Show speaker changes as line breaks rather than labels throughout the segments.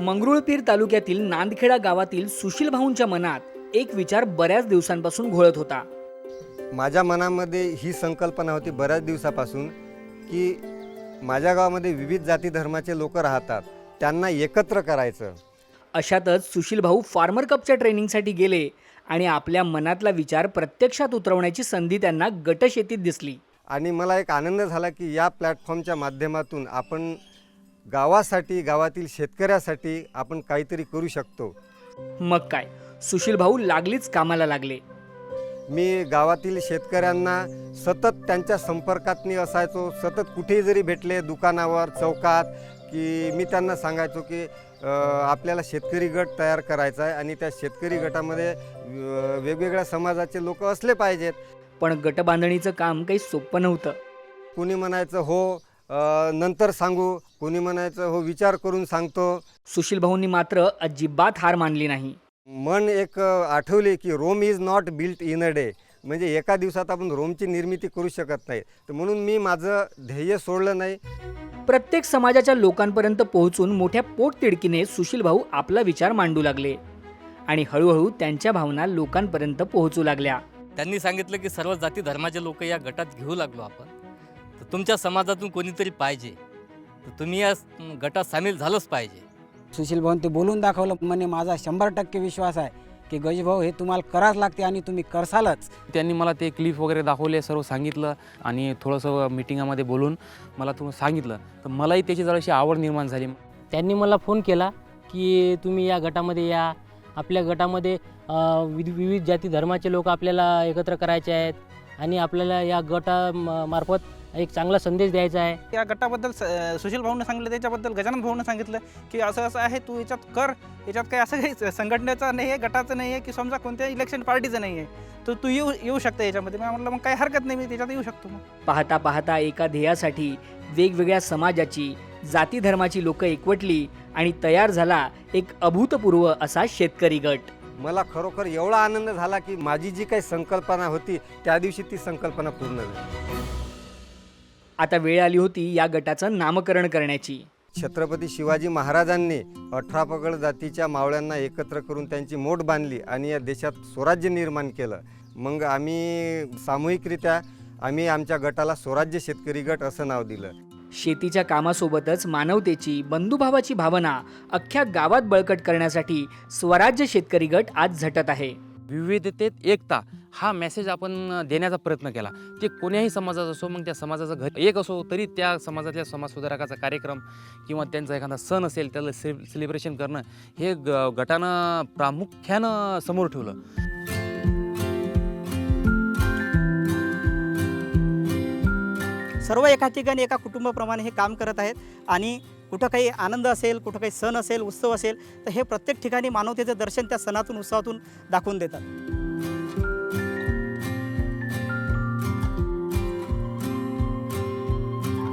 मंगरुळपीर तालुक्यातील नांदखेडा गावातील सुशील भाऊंच्या मनात एक विचार बऱ्याच दिवसांपासून घोळत होता.
माझ्या मनामध्ये ही संकल्पना होती बऱ्याच दिवसापासून की माझ्या गावामध्ये विविध जाती धर्माचे लोक राहतात त्यांना एकत्र करायचं.
अशातच सुशील भाऊ फार्मर कपच्या ट्रेनिंगसाठी गेले आणि आपल्या मनातला विचार प्रत्यक्षात उतरवण्याची संधी त्यांना गटशेतीत दिसली.
आणि मला एक आनंद झाला की या प्लॅटफॉर्मच्या माध्यमातून आपण गावासाठी गावातील शेतकऱ्यासाठी आपण काहीतरी करू शकतो.
मग काय? सुशील भाऊ लागलीच कामाला लागले.
मी गावातील शेतकऱ्यांना सतत त्यांच्या संपर्कात मी असायचो. सतत कुठेही जरी भेटले दुकानावर चौकात की मी त्यांना सांगायचो की आपल्याला शेतकरी गट तयार करायचा आहे आणि त्या शेतकरी गटामध्ये वेगवेगळ्या समाजाचे लोक असले पाहिजेत.
पण गटबांधणीचं काम काही सोपं नव्हतं.
कुणी म्हणायचं हो नंतर सांगू. कुणी म्हणायचं हो विचार करून सांगतो.
सुशील भाऊंनी मात्र अजिबात हार मानली नाही.
मन एक आठवले की Rome is not built in a day. म्हणजे एका दिवसात आपण रोमची निर्मिती करू शकत नाही. तर म्हणून मी माझं ध्येय सोडलं नाही.
प्रत्येक समाजाच्या लोकांपर्यंत पोहोचून मोठ्या पोटतिडकीने सुशील भाऊ आपला विचार मांडू लागले. आणि हळूहळू त्यांच्या भावना लोकांपर्यंत पोहोचू लागल्या.
त्यांनी सांगितलं की सर्व जाती धर्माचे लोक या गटात घेऊ लागलो आपण. तुमच्या समाजातून कोणीतरी पाहिजे. तर तुम्ही या गटात सामील झालंच पाहिजे.
सुशील भाऊन ते बोलून दाखवलं म्हणे माझा शंभर टक्के विश्वास आहे की गजभाऊ हे तुम्हाला करावंच लागते आणि तुम्ही करसालच.
त्यांनी मला ते क्लिप वगैरे दाखवले सर्व सांगितलं आणि थोडंसं मीटिंगामध्ये बोलून मला थोडं सांगितलं. तर मलाही त्याची जराशी आवड निर्माण झाली.
त्यांनी मला फोन केला की तुम्ही या गटामध्ये या. आपल्या गटामध्ये विविध जाती धर्माचे लोक आपल्याला एकत्र करायचे आहेत आणि आपल्याला या गटा म- मार्फत एक चांगला संदेश द्यायचा आहे.
या गटाबद्दल स- सुशील भाऊनं सांगितलं त्याच्याबद्दल गजानन भाऊनं सांगितलं की असं असं आहे तू याच्यात कर. याच्यात काही असं काही संघटनेचं नाही आहे गटाचं नाही आहे की समजा कोणत्या इलेक्शन पार्टीचं नाही आहे तर तू येऊ येऊ शकता याच्यामध्ये. मी म्हटलं मग काही हरकत नाही मी त्याच्यात येऊ शकतो मग.
पाहता पाहता एका ध्येयासाठी वेगवेगळ्या समाजाची जाती धर्माची लोक एकवटली आणि तयार झाला एक अभूतपूर्व असा शेतकरी गट.
मला खरोखर एवढा आनंद झाला की माझी जी काही संकल्पना होती त्या दिवशी ती संकल्पना पूर्ण झाली.
आता वेळ आली होती या गटाचं नामकरण करण्याची.
छत्रपती शिवाजी महाराजांनी अठरा पगड जातीच्या मावळ्यांना एकत्र करून त्यांची मोठ बांधली आणि या देशात स्वराज्य निर्माण केलं. मग आम्ही सामूहिकरित्या आम्ही आमच्या गटाला स्वराज्य शेतकरी गट असं नाव दिलं.
शेतीच्या कामासोबतच मानवतेची बंधुभावाची भावना अख्ख्या गावात बळकट करण्यासाठी स्वराज्य शेतकरी गट आज झटत आहे.
विविधतेत एकता हा मेसेज आपण देण्याचा प्रयत्न केला. ते कोण्याही समाजाचा असो मग त्या समाजाचं घर एक असो तरी त्या समाजातल्या समाजसुधारकाचा कार्यक्रम किंवा त्यांचा एखादा सण असेल त्याला से सेलिब्रेशन करणं हे ग गटानं प्रामुख्यानं समोर ठेवलं.
सर्व एका ठिकाणी एका कुटुंबाप्रमाणे हे काम करत आहेत. आणि कुठं काही आनंद असेल कुठं काही सण असेल उत्सव असेल तर हे प्रत्येक ठिकाणी मानवतेचं दर्शन त्या सणातून उत्सवातून दाखवून देतात.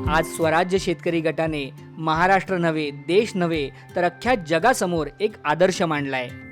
आज स्वराज्य शेतकरी गटाने महाराष्ट्र नव्हे देश नव्हे तर अख्ख्या जगासमोर एक आदर्श मांडला आहे